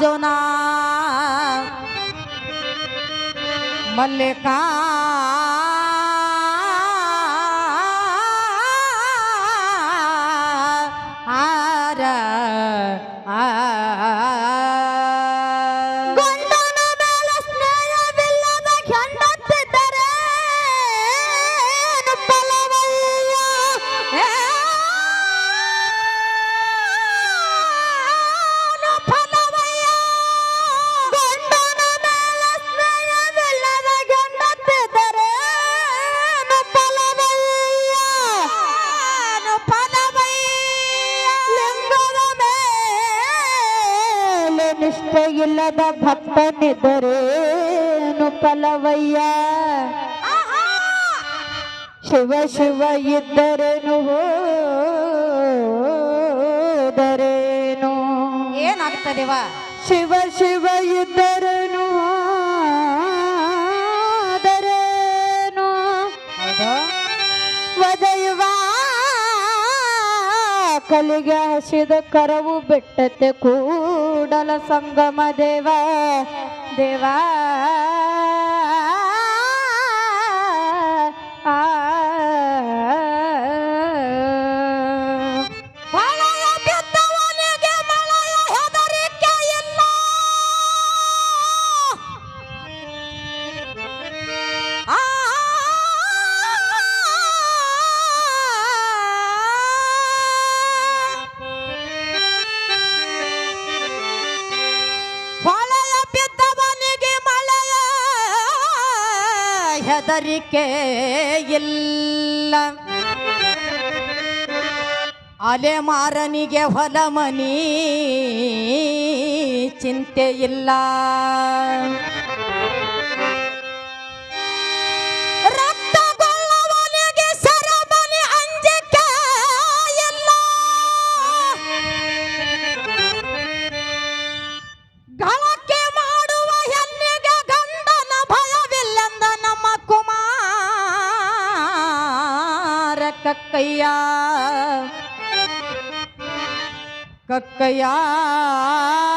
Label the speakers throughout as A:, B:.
A: জোনা মল্লিকা আর ಇಲ್ಲದ ಭಕ್ತನಿದ್ದರೇನು ಫಲವಯ್ಯ? ಶಿವ ಶಿವ ಇದ್ದರೇನು? ಹೋದರೇನು?
B: ಏನಾಗ್ತದಿವ?
A: ಶಿವ ಶಿವ ಇದ್ದರೇನು? ಹೋದರೇನು?
B: ವದೈವ
A: ವದಯುವ ಕಲಿಗೆ ಹಸಿದ ಕರವು ಬಿಟ್ಟತೆ ಕೂಡಲ उडल संगम देवा देवा ಹೆದರಿಕೆ ಇಲ್ಲ. ಅಲೆ ಮಾರನಿಗೆ ಹೊಲ ಮನಿ ಚಿಂತೆ ಇಲ್ಲ. કકૈયા કકૈયા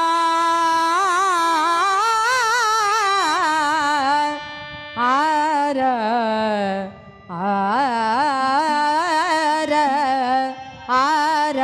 A: આર આર આર આર